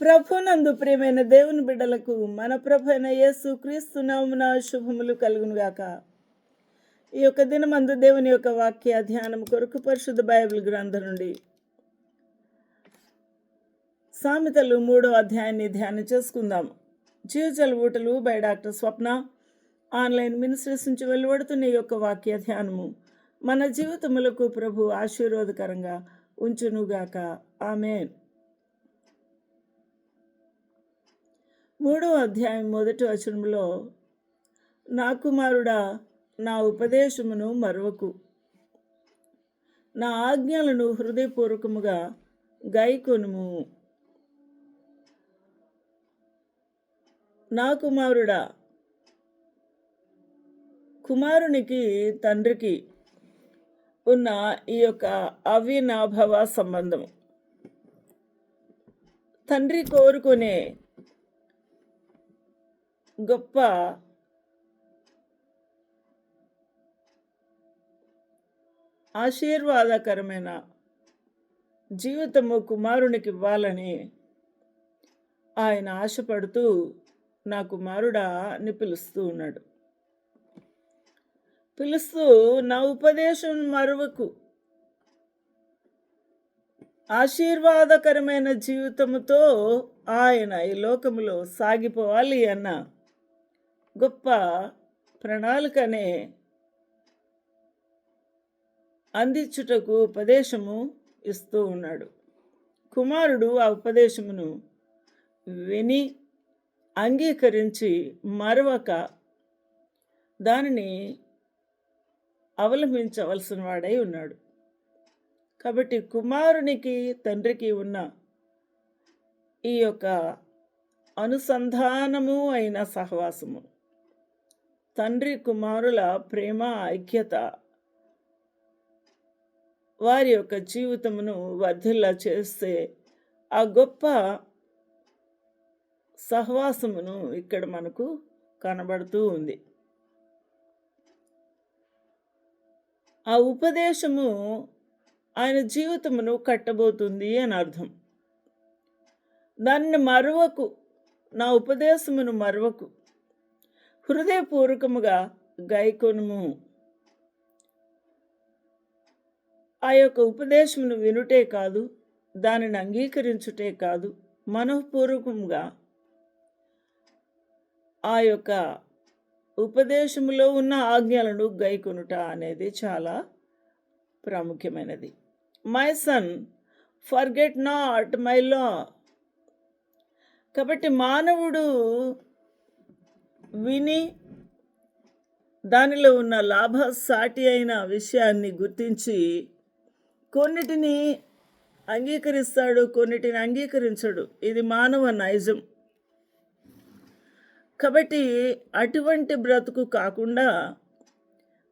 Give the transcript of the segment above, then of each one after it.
ప్రభునందు ప్రియమైన దేవుని బిడ్డలకు మన ప్రభు అయిన యేసు క్రీస్తు నామున శుభములు కలుగునుగాక. ఈ యొక్క దినమందు దేవుని యొక్క వాక్య ధ్యానం కొరకు పరిశుద్ధ బైబిల్ గ్రంథం నుండి సామెతలు మూడో అధ్యాయాన్ని ధ్యానం చేసుకుందాం. జీవజల ఊటలు by doctor Swapna online ministries నుంచి వెలువడుతున్న ఈ యొక్క వాక్య ధ్యానము మన జీవితములకు ప్రభు ఆశీర్వాదకరంగా ఉంచునుగాక. ఆమెన్. మూడో అధ్యాయం మొదటి వచనంలో నా కుమారుడా నా ఉపదేశమును మరవకు. నా ఆజ్ఞలను హృదయపూర్వకముగా గైకొనుము నా కుమారుడా కుమారునికి తండ్రికి ఉన్న ఈ యొక్క అవినాభవ సంబంధం తండ్రి కోరుకునే గొప్ప ఆశీర్వాదకరమైన జీవితము కుమారునికి ఇవ్వాలని ఆయన ఆశపడుతూ నా కుమారుడా అని పిలుస్తూ ఉన్నాడు. పిలుస్తూ నా ఉపదేశం మరువకు ఆశీర్వాదకరమైన జీవితముతో ఆయన ఈ లోకములో సాగిపోవాలి అన్న గొప్ప ప్రణాళికనే అందించుటకు ఉపదేశము ఇస్తూ ఉన్నాడు. కుమారుడు ఆ ఉపదేశమును విని అంగీకరించి మరవక దానిని అవలంబించవలసిన వాడై ఉన్నాడు. కాబట్టి కుమారునికి తండ్రికి ఉన్న ఈ యొక్క అనుసంధానము అయిన సహవాసము తండ్రి కుమారుల ప్రేమ ఐక్యత వారి యొక్క జీవితమును వర్ధిల్లా చేస్తే ఆ గొప్ప సహవాసమును ఇక్కడ మనకు కనబడుతూ ఉంది. ఆ ఉపదేశము ఆయన జీవితమును కట్టబోతుంది అని అర్థం. దాన్ని మరువకు నా ఉపదేశమును మరువకు హృదయపూర్వకముగా గైకొనుము ఆ యొక్క ఉపదేశమును వినుటే కాదు దానిని అంగీకరించుటే కాదు మనఃపూర్వకంగా ఆ యొక్క ఉపదేశములో ఉన్న ఆజ్ఞలను గైకొనుట అనేది చాలా ప్రాముఖ్యమైనది. My son forget not my law కాబట్టి మానవుడు విని దానిలో ఉన్న లాభ సాటి అయిన విషయాన్ని గుర్తించి కొన్నిటిని అంగీకరిస్తాడు కొన్నిటిని అంగీకరించడు. ఇది మానవ నైజం. కాబట్టి అటువంటి బ్రతుకు కాకుండా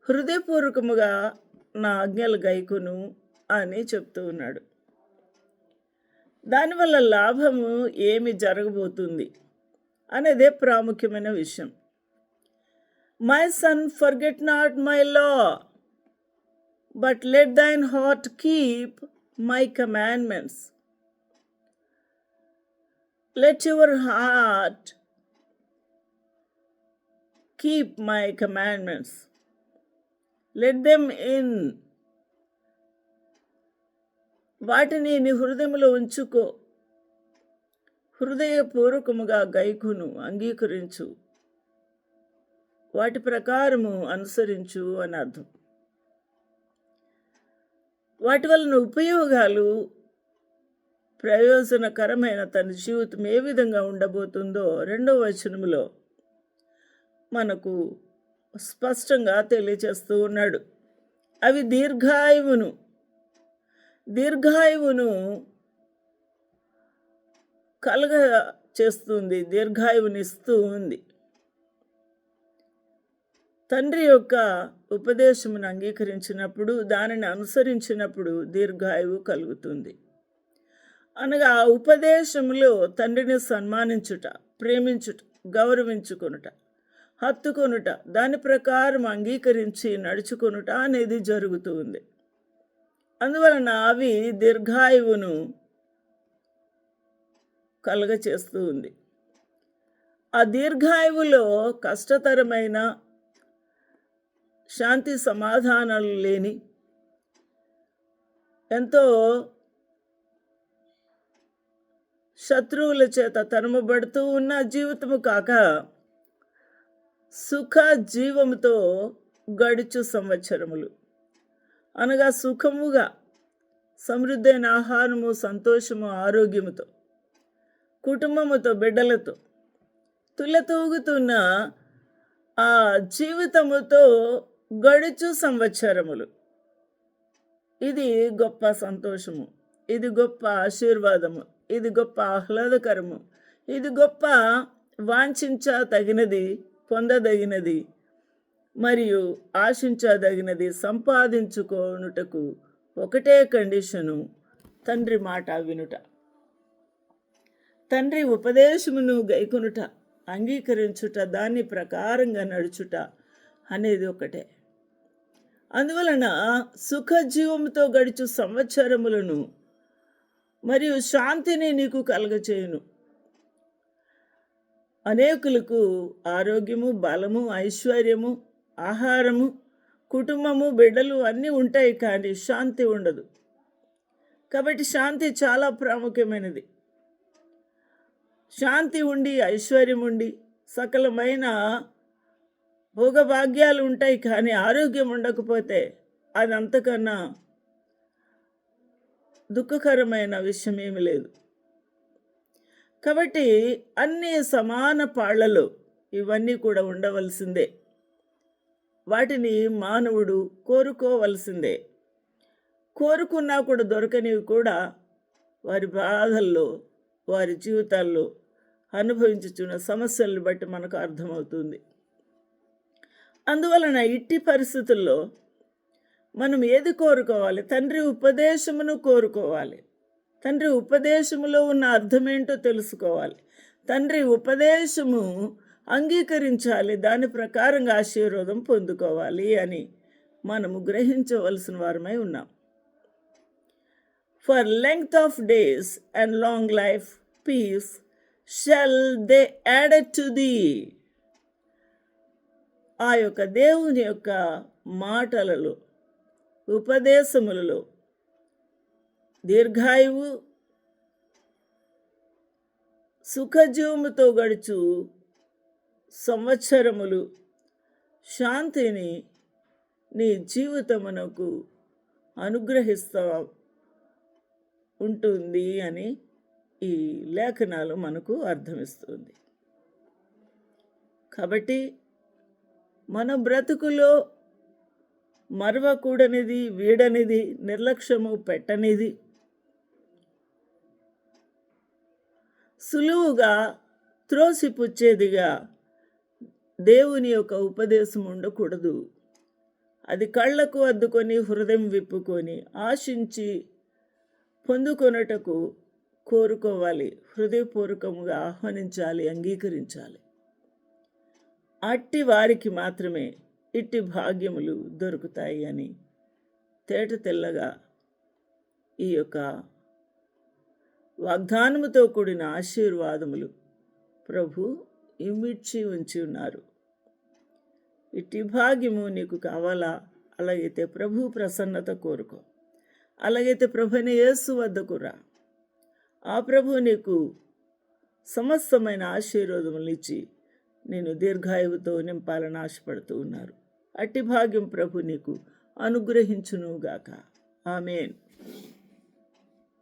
హృదయపూర్వకముగా నా ఆజ్ఞలు గైకును అని చెప్తూ ఉన్నాడు. దానివల్ల లాభము ఏమి జరగబోతుంది? అనేదే ప్రాముఖ్యమైన విషయం. My son forget not my law but let thine heart keep my commandments let your heart keep my commandments let them in వాటిని నీ హృదయంలో ఉంచుకో. హృదయపూర్వకముగా గైకును అంగీకరించు. వాటి ప్రకారము అనుసరించు అని అర్థం. వాటి వలన ఉపయోగాలు ప్రయోజనకరమైన తన జీవితం ఏ విధంగా ఉండబోతుందో రెండవ వచనములో మనకు స్పష్టంగా తెలియచేస్తూ ఉన్నాడు. అవి దీర్ఘాయువును దీర్ఘాయువును కలగ చేస్తుంది దీర్ఘాయువునిస్తూ ఉంది. తండ్రి యొక్క ఉపదేశమును అంగీకరించినప్పుడు దానిని అనుసరించినప్పుడు దీర్ఘాయువు కలుగుతుంది. అనగా ఆ ఉపదేశములో తండ్రిని సన్మానించుట ప్రేమించుట గౌరవించుకొనుట హత్తుకొనుట దాని ప్రకారం అంగీకరించి నడుచుకొనుట అనేది జరుగుతూ ఉంది. అందువలన అవి దీర్ఘాయువును కలుగ చేస్తూ ఉంది. ఆ దీర్ఘాయువులో కష్టతరమైన శాంతి సమాధానాలు లేని ఎంతో శత్రువుల చేత తరుమబడుతూ ఉన్న జీవితము కాక సుఖ జీవముతో గడుచు సంవత్సరములు. అనగా సుఖముగా సమృద్ధైన ఆహారము సంతోషము ఆరోగ్యముతో. కుటుంబముతో బిడ్డలతో తులతూగుతున్న ఆ జీవితముతో గడుచు సంవత్సరములు. ఇది గొప్ప సంతోషము. ఇది గొప్ప ఆశీర్వాదము. ఇది గొప్ప ఆహ్లాదకరము. ఇది గొప్ప వాంఛించ తగినది పొందదగినది మరియు ఆశించదగినది సంపాదించుకోనుటకు ఒకటే కండిషను. తండ్రి మాట వినుట. తండ్రి ఉపదేశమును గైకొనుట అంగీకరించుట దాని ప్రకారంగా నడుచుట అనేది ఒకటే. అందువలన సుఖజీవంతో గడిచు సంవత్సరములను మరియు శాంతిని నీకు కలగచేయును. అనేకులకు ఆరోగ్యము బలము ఐశ్వర్యము ఆహారము కుటుంబము బిడ్డలు అన్నీ ఉంటాయి కానీ శాంతి ఉండదు. కాబట్టి శాంతి చాలా ప్రాముఖ్యమైనది. శాంతి ఉండి ఐశ్వర్యం ఉండి సకలమైన భోగభాగ్యాలు ఉంటాయి కానీ ఆరోగ్యం ఉండకపోతే అది అంతకన్నా దుఃఖకరమైన విషయం ఏమి లేదు. కాబట్టి అన్ని సమాన పాళ్ళలో ఇవన్నీ కూడా ఉండవలసిందే. వాటిని మానవుడు కోరుకోవలసిందే. కోరుకున్నా కూడా దొరకనివి కూడా వారి బాధల్లో వారి జీవితాల్లో అనుభవించుచున్న సమస్యలను బట్టి మనకు అర్థమవుతుంది. అందువలన ఇట్టి పరిస్థితుల్లో మనం ఏది కోరుకోవాలి? తండ్రి ఉపదేశమును కోరుకోవాలి. తండ్రి ఉపదేశములో ఉన్న అర్థమేంటో తెలుసుకోవాలి. తండ్రి ఉపదేశము అంగీకరించాలి. దాని ప్రకారంగా ఆశీర్వాదం పొందుకోవాలి అని మనము గ్రహించవలసిన వారమై ఉన్నాం. For length of days and long life peace shall they added to the ఆ యొక్క దేవుని యొక్క మాటలలో ఉపదేశములలో దీర్ఘాయువు సుఖజీవముతో గడుచు సంవత్సరములు శాంతిని నీ జీవితమునకు అనుగ్రహిస్తా ఉంటుంది అని ఈ లేఖనాలు మనకు అర్థమిస్తుంది. కాబట్టి మన బ్రతుకులో మరవకూడనిది వీడనిది నిర్లక్ష్యము పెట్టనిది సులువుగా త్రోసిపుచ్చేదిగా దేవుని యొక్క ఉపదేశం ఉండకూడదు. అది కళ్ళకు అద్దుకొని హృదయం విప్పుకొని ఆశించి పొందుకొనుటకు కోరుకోవాలి హృదయపూర్వకముగా ఆహ్వానించాలి అంగీకరించాలి. అట్టి వారికి మాత్రమే ఇట్టి భాగ్యములు దొరుకుతాయి అని తేట తెల్లగా ఈ యొక్క వాగ్దానముతో కూడిన ఆశీర్వాదములు ప్రభు ఇమిడ్చి ఉంచి ఉన్నారు. ఇట్టి భాగ్యము నీకు కావాలా? అలాగైతే ప్రభు ప్రసన్నత కోరుకో. అలాగైతే ప్రభుని యేసు వద్దకు రా. ఆ ప్రభు నీకు సమస్తమైన ఆశీర్వాదములు ఇచ్చి నేను దీర్ఘాయువుతో నింపాలని ఆశపడుతూ ఉన్నారు. అట్టి భాగ్యం ప్రభు నీకు అనుగ్రహించునుగాక. ఆమెన్.